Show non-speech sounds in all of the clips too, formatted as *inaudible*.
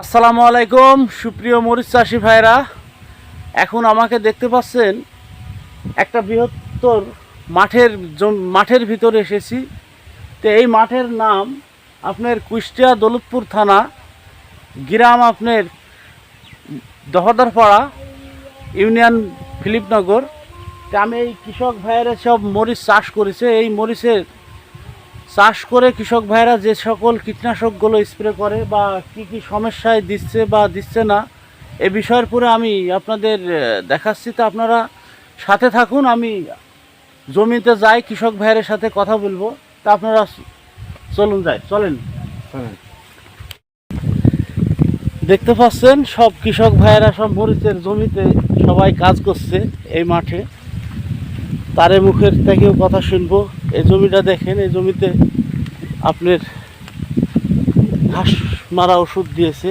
আসসালামু আলাইকুম, সুপ্রিয় মরিচ চাষি ভাইরা। এখন আমাকে দেখতে পাচ্ছেন একটা বৃহত্তর মাঠের মাঠের ভিতরে এসেছি। তো এই মাঠের নাম আপনার কুষ্টিয়া দৌলতপুর থানা, গ্রাম আপনার দহদারপাড়া, ইউনিয়ন ফিলিপনগর। তো আমি এই কৃষক ভাইয়েরা সব মরিচ চাষ করেছে। এই মরিচের চাষ করে কৃষক ভাইরা যে সকল কীটনাশকগুলো স্প্রে করে বা কি কি সমস্যায় দিচ্ছে বা দিচ্ছে না এ বিষয়ের পরে আমি আপনাদের দেখাচ্ছি। তো আপনারা সাথে থাকুন আমি জমিতে যাই কৃষক ভাইয়ের সাথে কথা বলব। তা আপনারা চলুন যাই চলেন। দেখতে পাচ্ছেন সব কৃষক ভাইয়েরা সব মরিচের জমিতে সবাই কাজ করছে এই মাঠে। তারে মুখের থেকেও কথা শুনব। এই জমিটা দেখেন এই জমিতে আপনার ঘাস মারা ওষুধ দিয়েছে।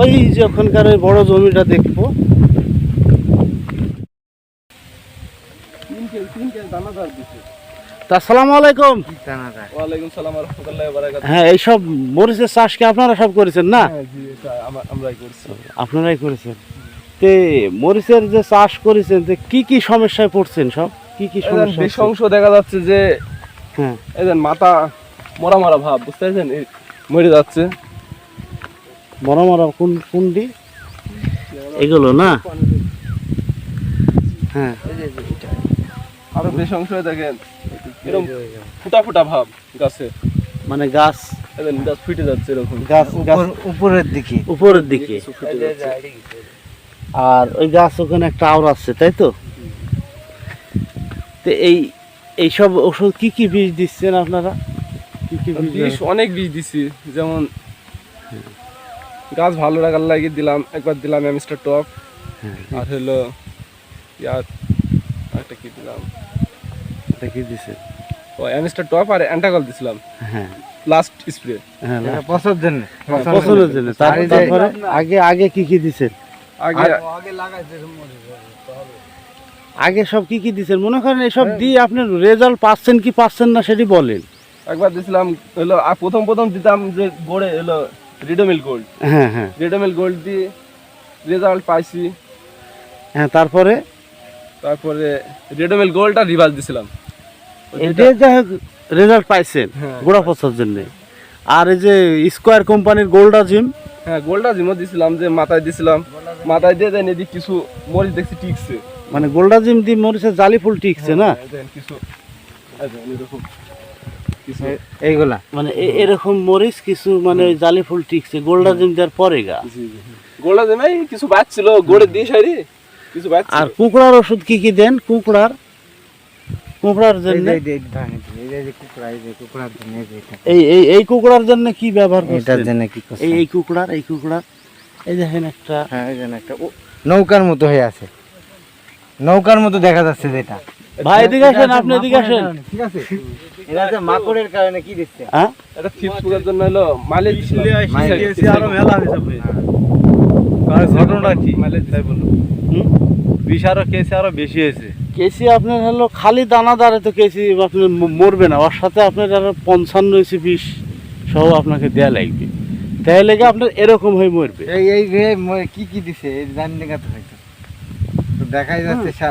ওই যে ওখানকার ওই বড় জমিটা দেখব। তা আসসালামু আলাইকুম। ওয়ালাইকুম সালাম রহমতুল্লাহ বারাকাত হ্যাঁ এইসব মরিচের চাষ কি আপনারা সব করেছেন না? হ্যাঁ জি আমরাই করছি। আপনারাই করেছেন। তে মরিচের যে চাষ করেছেন যে কি কি সমস্যায় পড়ছেন সব? কি কি সমস্যা দেখা যাচ্ছে যে হ্যাঁ। এদের মাথা মরা মরা ভাব বুঝতে পারছেন এই মরে যাচ্ছে। মরা মরা কোন কোনটি এগুলো না? হ্যাঁ। আরও বেশ অংশ দেখেন এরকম ফুটা ফুটা ভাব গাছে। মানে গাছ। গাছ ফুটে যাচ্ছে এরকম। গাছ গাছ। উপরের দিকে। উপরের দিকে। ফুটে যাচ্ছে আর ওই গাছ ওখানে একটা আওর আছে তাই তো? তো এই এইসব ওষুধ কি কি বীজ দিচ্ছেন আপনারা? কি কি বীজ অনেক বীজ দিছি যেমন গাছ ভালো রাখার লাগে দিলাম একবার দিলাম মিস্টার টপ হ্যাঁ। আর হলো ইয়ার একটা কি দিলাম? এটা কি দিচ্ছেন ও মিস্টার টপ আর অ্যান্টাগল দিছিলাম। হ্যাঁ। লাস্ট স্প্রে হ্যাঁ বছর জন্য পছন্দের জন্য। তার- আর এই যে- তারপরে? আগে আগে কি কি দিছেন? আগে আগে সব কি কি দিছেন? মনে করেন এসব দিয়ে আপনি রেজাল্ট পাচ্ছেন কি পাচ্ছেন না সেটি বলেন। একবার দিছিলাম হলো আর প্রথম প্রথম দিতাম যে গোড়ে হলো রিডোমিল গোল্ড হ্যাঁ হ্যাঁ। রিডোমিল গোল্ড দিয়ে রেজাল্ট পাইছি। হ্যাঁ তারপরে? তারপরে রেডোমিল গোল্ড আর রিভার্স দিছিলাম। এটা যাই হোক রেজাল্ট পাইছেন হ্যাঁ। গোড়া পচার জন্য। আর এই যে স্কোয়ার কোম্পানির গোল্ডা জিম। হ্যাঁ গোল্ডা জিমও দিছিলাম যে মাথায় দিছিলাম। মাথায় দিয়ে দেন এদিক কিছু মরিচ দেখছি টিকছে। মানে গোল্ডা জিম দিয়ে মরিচের জালি ফুল টিকছে না? কিছু। এরকম এইগুলা? মানে এরকম মরিচ কিছু মানে জালি ফুল টিকছে গোল্ডা জিম দেওয়ার পরে গা? গোল্ডা জিমে কিছু বাচ্ছিল গোড়ে দিয়ে সাইডে কিছু বাচ্ছিল। আর কুকুড়ার ওষুধ কি কি দেন? কুকুড়ার? কুকুড়ার জন্য? এই এই এই কুকুড়ার জন্য কি ব্যবহার এটার জন্য কি এই এই কুকুড়ার এই কুকুড়ার এই দেখেন একটা হ্যাঁ এই জন্য একটা নৌকার মতো হয়ে আছে। নৌকার মতো দেখা যাচ্ছে যেটা ভাই এদিকে আসেন আপনি এদিকে আসেন। ঠিক আছে? এটা যে মাকড়ের কারণে কি দিচ্ছে? হ্যাঁ? এটা ফিফ ফুলের জন্য হলো মাইলেজ দিছিলাম ঘটনা কি? তাই বলুন বিষ আরও কেসে আরও বেশি হয়েছে। কেসি আপনার হলো খালি দানাদারে তো কেসি আপনার মরবে না ওর সাথে আপনার আরও পঞ্চান্ন এসি বিষ সহ আপনাকে দেয়া লাগবে। তাই লেগে আপনার এরকম হয়ে মরবে। এই এই এই কি কি দিছে? জানি না তো হয়তো। দেখাই যাচ্ছে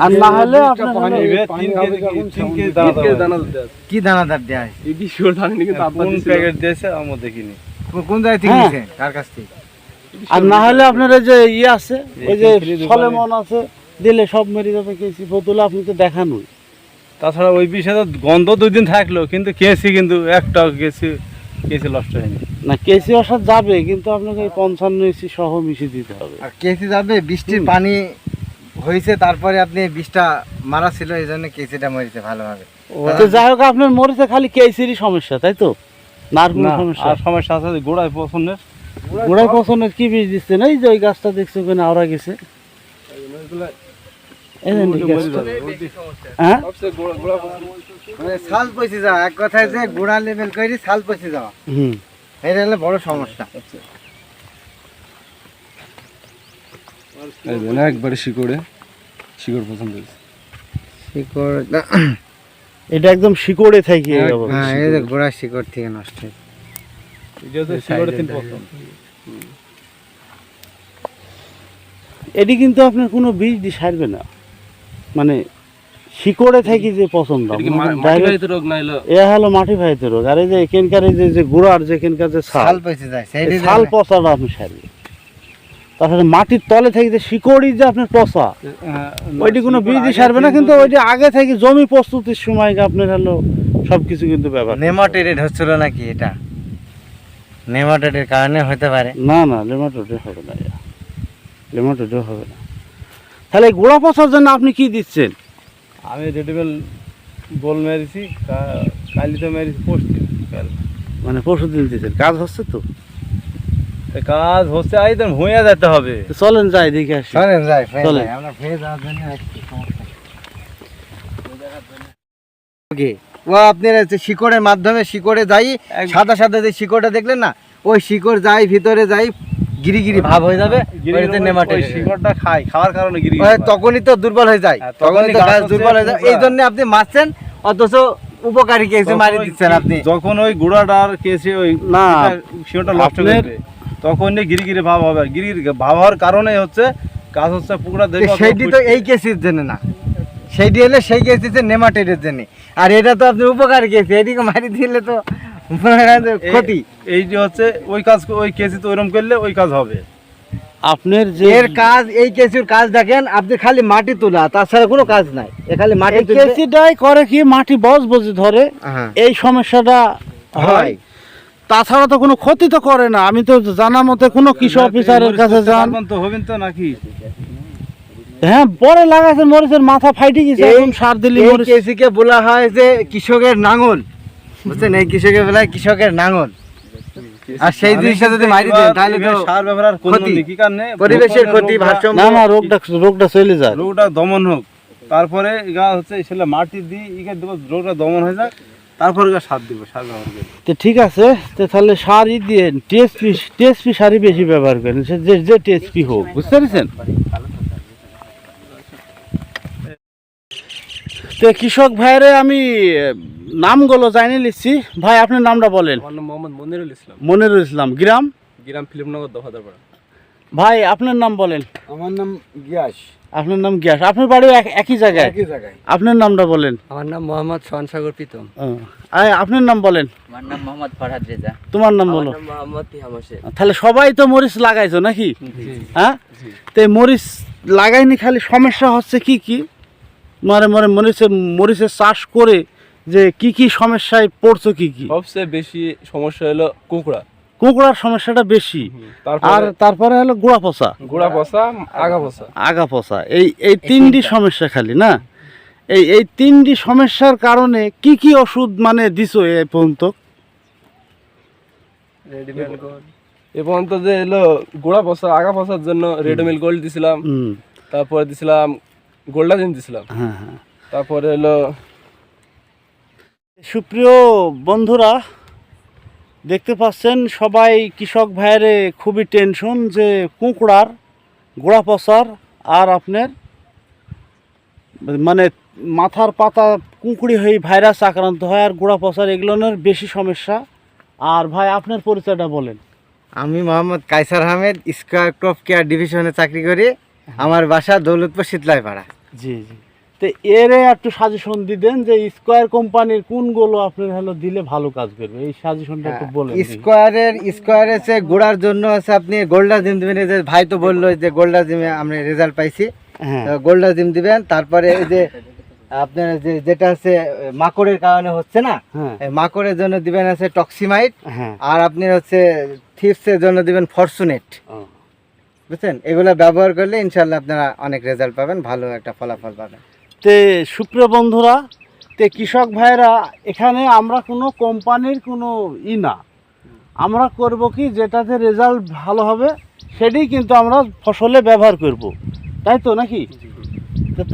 আর না হলে আপনার পানি- হলো- এবার তিন কেজি তিন কেজি দানা তিন কেজি দেওয়া দানা হয়েছে। দিতে আছে কি দানাদার দেওয়া হয়েছে? এই শিওর জানি কিন্তু আব্বা কোন প্যাকেট দিয়েছে আমরা দেখিনি। কোন জায়গা থেকে হ্যাঁ। কার কাছ থেকে? আর না হলে আপনার ওই যে ইয়ে আছে ওই যে। সলেমন আছে দিলে সব মেরে যাবে কেসি। বোতলে আপনি তো দেখানোই তাছাড়া ওই বিষে তো গন্ধ দুই দিন থাকল কিন্তু কেসি কিন্তু একটাও কেসি কেসি নষ্ট হয়নি। না কেসি ওষুধ যাবে কিন্তু আপনাকে এই পঞ্চান্ন এসি সহ মিশিয়ে দিতে হবে। আর কেসি যাবে বৃষ্টির পানি হয়েছে তারপরে আপনি বিষটা মারা ছিল এই জন্য কেসিটা মরেছে ভালোভাবে। তো যাই হোক আপনার মরিতে খালি কেসিরই সমস্যা তাই তো? না আর কোনো সমস্যা। আর সমস্যা আছে গোড়ায় পছন্দের গোড়ায় পছন্দের কি বীজ দিচ্ছেন এই যে ওই গাছটা দেখছ ওখানে আওড়া গেছে। হ্যাঁ? মানে ছাল পচে যাওয়া এক কথায় যে গোড়া লেভেল করে ছাল পচে যাওয়া। এটা হলো বড় সমস্যা। একবারে শিকড়ে। শিকড় পছন্দ হয়েছে। শিকড় *coughs* এটা একদম শিকড়ে থেকে হ্যাঁ এই যে গোড়া শিকড় থেকে নষ্ট হয়েছে। এটা কিন্তু আপনার কোনো বীজ দিয়ে সারবে না। মানে শিকড়ে থেকে যে পছন্দ মানে এ হলো মাটি ভাইতে রোগ। আর এই যে এখানকার এই যে গোড়ার যে এখানকার যে ছাল ছাল পচাটা আপনি সারবে তাছাড়া মাটির তলে থেকে যে শিকড়ই যে আপনার পচা ওইটি কোনো বীজ দিয়ে সারবে না কিন্তু ওইটি আগে থেকে জমি প্রস্তুতির সময় আপনার হলো সবকিছু কিন্তু ব্যবহার নেমাটোডেড হচ্ছিল নাকি এটা? নেমাটোডের কারণে হতে পারে। না না লেমাটোডে হবে না লেমাটোডে হবে না। তাহলে গোড়া পচার জন্য আপনি কি দিচ্ছেন? আমি রেডিমেল বল মেরেছি কালি তো মেরেছি পোস্ট কাল। মানে পরশু দিন দিচ্ছেন কাজ হচ্ছে তো? কাজ হচ্ছে একদম হয়ে যেতে হবে। চলেন যাই দেখে আসি। চলেন যাই চলেন। আমরা ফের যাওয়ার জন্য। Okay, ও আপনার শিকড়ের মাধ্যমে শিকড়ে যাই সাদা সাদা যে শিকড়টা দেখলেন না ওই শিকড় যাই ভিতরে যাই গিরি গিরি ভাব হয়ে যাবে শিকড়টা খাওয়ার কারণে গিরি তখনই তো দুর্বল হয়ে যায় তখনই তখনই তো গাছ গাছ হচ্ছে দুর্বল যায়। এই জন্য আপনি মারছেন অথচ উপকারী মারি দিচ্ছেন আপনি। যখন ওই গুড়াটার কেসে ওই না, শিওটা নষ্ট করবে তখন গিরি গিরি ভাব হবে। গিরির ভাব হওয়ার কারণে হচ্ছে গাছ হচ্ছে পুকুরা সেইটি তো এই কেসির জন্য না। সেইটি হলে সেই কেসিতে নেমাটেডের জন্য। আর এটা তো আপনি উপকারী কেসি এদিকে মারি দিলে তো ক্ষতি। এই যে হচ্ছে ওই কাজ ওই কেসি তো ওইরকম করলে ওই কাজ হবে। আপনার যে এর কাজ এই কেসির কাজ দেখেন আপনি খালি মাটি তোলা তাছাড়া কোনো কাজ নাই। এ খালি মাটি কেসিটাই করে কি মাটি বজ বজে ধরে হ্যাঁ। এই সমস্যাটা হয়। তাছাড়া তো কোনো ক্ষতি তো করে না। আমি তো জানা মতে কোনো কৃষি অফিসারের কাছে যান। তো হবেন তো নাকি? হ্যাঁ পরে লাগাইছে মরিচের মাথা ফাইটে গেছে এখন সার দিলি মরিচ। কেসিকে বলা হয় যে কৃষকের নাঙল। বুঝছেন? এই কৃষকের বলা হয় কৃষকের নাঙল। আর সেই জিনিসটা যদি মারি দেন তাহলে তো সার ব্যবহার ক্ষতি। কি কারণে? পরিবেশের ক্ষতি ভারসাম্য। না না রোগটা রোগটা চলে যায়। রোগটা দমন হোক। তারপরে গা হচ্ছে সেটা মাটি দিই ইকে দেবো রোগটা দমন হয়ে যাক। তারপরে গা সার দিব সার ব্যবহার করব। তো ঠিক আছে তো তাহলে সারই দিয়ে টিএসপি টিএসপি সারই বেশি ব্যবহার করেন। সে যে যে টিএসপি হোক। বুঝতে পেরেছেন? তো কৃষক ভাইরে আমি নামগুলো জানিয়ে নিচ্ছি। ভাই আপনার নামটা বলেন। আমার নাম মোহাম্মদ মনিরুল ইসলাম। মনিরুল ইসলাম গ্রাম? গ্রাম ফিলিপনগর দফাদারপাড়া ভাই আপনার নাম বলেন। আমার নাম গিয়াস। আপনার নাম গ্যাস। আপনার বাড়ি এক- একই জায়গায়? জায়গায়। আপনার নামটা বলেন। আমার নাম মোহাম্মদ সোহানসাগর প্রীতম। আয়, আপনার নাম বলেন। আমার নাম মোহাম্মদ ফরহাদ রেজা। তোমার নাম বলো। মোহাম্মদ তাহলে সবাই তো মরিচ লাগাইছো নাকি? হ্যাঁ? তো এই মরিচ লাগাইনি খালি সমস্যা হচ্ছে কি কি? মানে মানে মরিচের মরিচের চাষ করে যে কি কি সমস্যায় পড়ছো কি কি? সবচেয়ে বেশি সমস্যা হলো কুকুড়া। কুকুড়ার সমস্যাটা বেশি। আর তারপরে হলো গোড়া পচা। গোড়া পচা আগা পচা। আগা পচা এই এই তিনটি। সমস্যা খালি না? এই এই তিনটি সমস্যার কারণে কি কি ওষুধ মানে দিছো এই পর্যন্ত? এ পর্যন্ত যে এলো গোড়া পচা আগা পচার জন্য রেডমিল গোল্ড দিছিলাম। তারপরে দিছিলাম গোল্ডাজিন দিছিলাম। হ্যাঁ হ্যাঁ। তারপরে এলো সুপ্রিয় বন্ধুরা দেখতে পাচ্ছেন সবাই কৃষক ভাইরে খুবই টেনশন যে কুঁকড়ার গোড়া পচার আর আপনার মানে মাথার পাতা কুঁকড়ি হয়ে ভাইরাস আক্রান্ত হয় আর গোড়া পচার এগুলোর বেশি সমস্যা। আর ভাই আপনার পরিচয়টা বলেন। আমি Mohammad Kaiser Ahmed Square crop care ডিভিশনে চাকরি করি। আমার বাসা দৌলতপুর শীতলাই পাড়া জি জি। তো এর একটু সাজেশন দিবেন যে স্কোয়ার কোম্পানির কোনগুলো আপনার হলো দিলে ভালো কাজ করবে? এই সাজেশনটা একটু বলেন স্কোয়ারের স্কোয়ারের সে গোড়ার জন্য আছে আপনি গোল্ডা জিম দিবেন। যে ভাই তো বলল যে গোল্ডা জিমে আমরা রেজাল্ট পাইছি। হ্যাঁ। গোল্ডা জিম দিবেন তারপরে এই যে আপনার যে যেটা আছে মাকড়ের কারণে হচ্ছে না? হ্যাঁ। মাকড়ের জন্য দিবেন আছে টক্সিমাইট হ্যাঁ। আর আপনি হচ্ছে থিপসের জন্য দিবেন ফরচুনেট। বুঝছেন? এগুলো ব্যবহার করলে ইনশাল্লাহ আপনারা অনেক রেজাল্ট পাবেন, ভালো একটা ফলাফল পাবেন। তে সুপ্রিয় বন্ধুরা, তে কৃষক ভাইরা, এখানে আমরা কোনো কোম্পানির কোনো ই না। আমরা করব কি, যেটাতে রেজাল্ট ভালো হবে, সেটাই কিন্তু আমরা ফসলে ব্যবহার করব। তাই তো নাকি?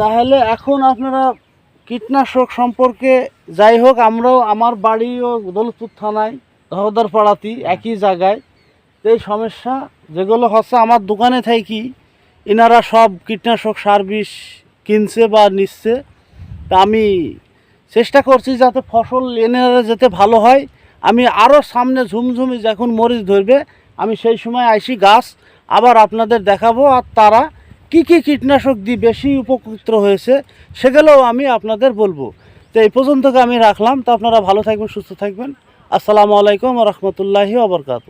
তাহলে এখন আপনারা কীটনাশক সম্পর্কে যাই হোক, আমরাও আমার বাড়িও দৌলতপুর থানায় দহদার পাড়াতি একই জায়গায় এই সমস্যা, যেগুলো হচ্ছে আমার দোকানে থাকি এনারা সব কীটনাশক সার কিনছে বা নিচ্ছে। তা আমি চেষ্টা করছি যাতে ফসল এনে যেতে ভালো হয়। আমি আরও সামনে ঝুমঝুমি যখন মরিচ ধরবে, আমি সেই সময় আইসি গাছ, আবার আপনাদের দেখাবো আর তারা কি কি কীটনাশক দিয়ে বেশি উপকৃত হয়েছে, সেগুলোও আমি আপনাদের বলব। তো এই পর্যন্তকে আমি রাখলাম। তো আপনারা ভালো থাকবেন, সুস্থ থাকবেন। আসসালামু আলাইকুম রহমতুল্লাহি আবরকাত